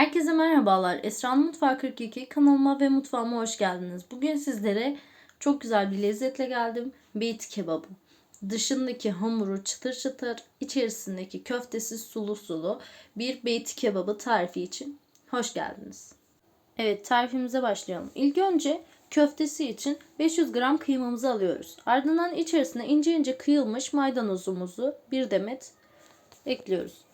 Herkese merhabalar. Esra'nın Mutfağı 42 kanalıma ve mutfağıma hoş geldiniz. Bugün sizlere çok güzel bir lezzetle geldim. Beyti kebabı. Dışındaki hamuru çıtır çıtır, içerisindeki köftesi sulu sulu bir beyti kebabı tarifi için hoş geldiniz. Evet tarifimize başlayalım. İlk önce köftesi için 500 gram kıymamızı alıyoruz. Ardından içerisine ince ince kıyılmış maydanozumuzu bir demet ekliyoruz.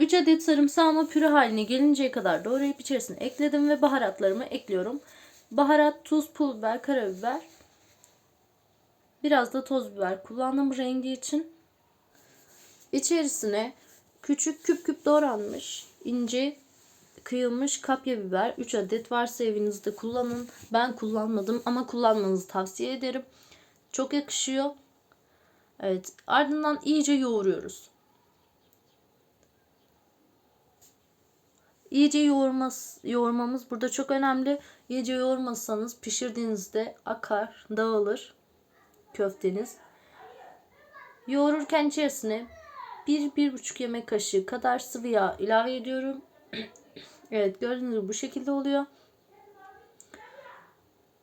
3 adet sarımsağımı püre haline gelinceye kadar doğrayıp içerisine ekledim ve baharatlarımı ekliyorum. Baharat, tuz, pul biber, karabiber. Biraz da toz biber kullandım rengi için. İçerisine küçük küp küp doğranmış ince kıyılmış kapya biber 3 adet varsa evinizde kullanın. Ben kullanmadım ama kullanmanızı tavsiye ederim. Çok yakışıyor. Evet, ardından iyice yoğuruyoruz. İyice yoğurmaz, yoğurmamız burada çok önemli. İyice yoğurmasanız pişirdiğinizde akar, dağılır köfteniz. Yoğururken içerisine 1-1,5 yemek kaşığı kadar sıvı yağ ilave ediyorum. evet gördüğünüz gibi bu şekilde oluyor.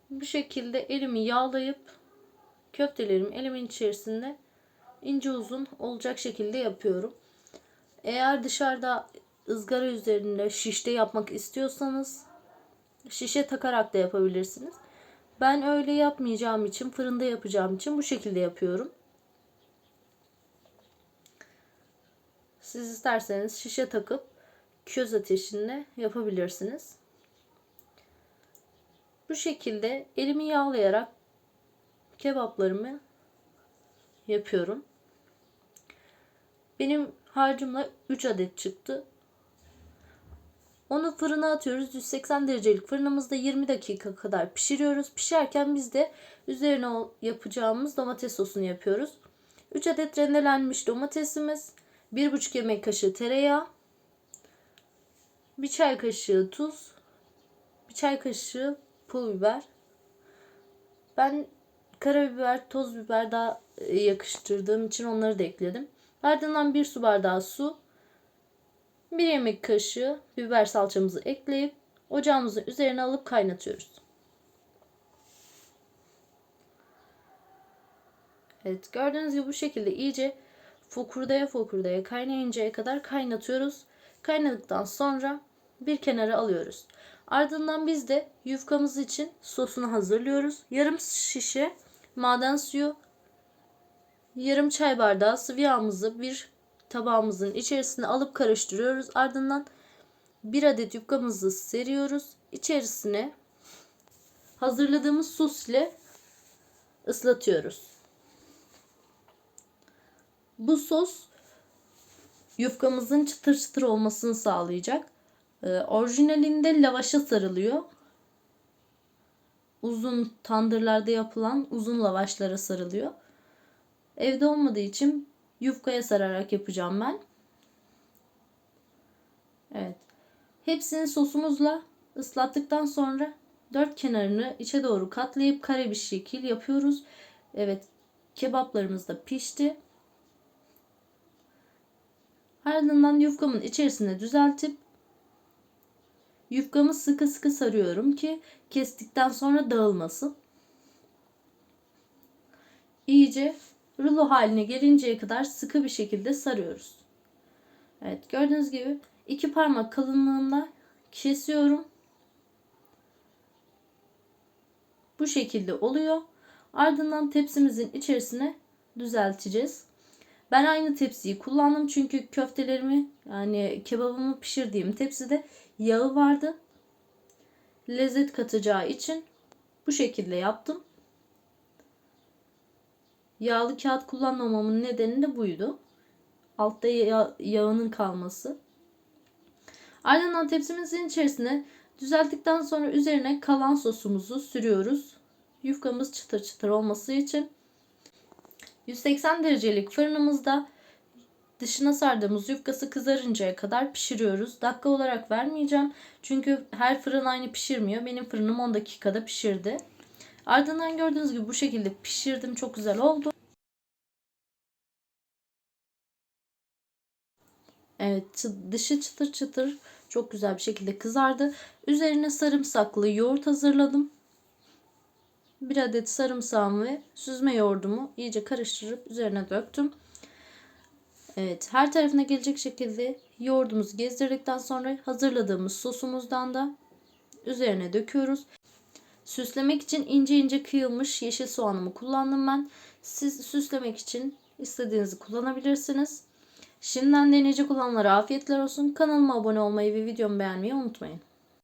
Bu şekilde elimi yağlayıp köftelerimi elimin içerisinde ince uzun olacak şekilde yapıyorum. Eğer dışarıda ızgara üzerinde şişte yapmak istiyorsanız şişe takarak da yapabilirsiniz. Ben öyle yapmayacağım için fırında yapacağım için bu şekilde yapıyorum. Siz isterseniz şişe takıp köz ateşinde yapabilirsiniz. Bu şekilde elimi yağlayarak kebaplarımı yapıyorum. Benim harcımla 3 adet çıktı. Onu fırına atıyoruz. 180 derecelik fırınımızda 20 dakika kadar pişiriyoruz. Pişerken biz de üzerine yapacağımız domates sosunu yapıyoruz. 3 adet rendelenmiş domatesimiz, 1,5 yemek kaşığı tereyağı, 1 çay kaşığı tuz, 1 çay kaşığı pul biber. Ben karabiber, toz biber daha yakıştırdığım için onları da ekledim. Ardından 1 su bardağı su, 1 yemek kaşığı biber salçamızı ekleyip ocağımızın üzerine alıp kaynatıyoruz. Evet gördüğünüz gibi bu şekilde iyice fokurdaya fokurdaya kaynayıncaya kadar kaynatıyoruz. Kaynadıktan sonra bir kenara alıyoruz. Ardından biz de yufkamız için sosunu hazırlıyoruz. Yarım şişe maden suyu, yarım çay bardağı sıvı yağımızı bir tabağımızın içerisine alıp karıştırıyoruz. Ardından bir adet yufkamızı seriyoruz. İçerisine hazırladığımız sos ile ıslatıyoruz. Bu sos yufkamızın çıtır çıtır olmasını sağlayacak. Ee, orijinalinde lavaşa sarılıyor. Uzun tandırlarda yapılan uzun lavaşlara sarılıyor. Evde olmadığı için yufkaya sararak yapacağım ben. Evet. Hepsini sosumuzla ıslattıktan sonra dört kenarını içe doğru katlayıp kare bir şekil yapıyoruz. Evet. Kebaplarımız da pişti. Ardından yufkamın içerisine düzeltip yufkamı sıkı sıkı sarıyorum ki kestikten sonra dağılmasın. İyice rulo haline gelinceye kadar sıkı bir şekilde sarıyoruz. Evet gördüğünüz gibi iki parmak kalınlığında kesiyorum. Bu şekilde oluyor. Ardından tepsimizin içerisine düzelteceğiz. Ben aynı tepsiyi kullandım çünkü köftelerimi yani kebabımı pişirdiğim tepside yağı vardı. Lezzet katacağı için bu şekilde yaptım. Yağlı kağıt kullanmamamın nedeni de buydu. Altta yağ, yağının kalması. Ardından tepsimizin içerisine düzelttikten sonra üzerine kalan sosumuzu sürüyoruz. Yufkamız çıtır çıtır olması için. 180 derecelik fırınımızda dışına sardığımız yufkası kızarıncaya kadar pişiriyoruz. Dakika olarak vermeyeceğim. Çünkü her fırın aynı pişirmiyor. Benim fırınım 10 dakikada pişirdi. Ardından gördüğünüz gibi bu şekilde pişirdim. Çok güzel oldu. Evet dışı çıtır çıtır çok güzel bir şekilde kızardı. Üzerine sarımsaklı yoğurt hazırladım. Bir adet sarımsağımı ve süzme yoğurdumu iyice karıştırıp üzerine döktüm. Evet, her tarafına gelecek şekilde yoğurdumuzu gezdirdikten sonra hazırladığımız sosumuzdan da üzerine döküyoruz. Süslemek için ince ince kıyılmış yeşil soğanımı kullandım ben. Siz süslemek için istediğinizi kullanabilirsiniz. Şimdiden deneyecek olanlara afiyetler olsun. Kanalıma abone olmayı ve videomu beğenmeyi unutmayın.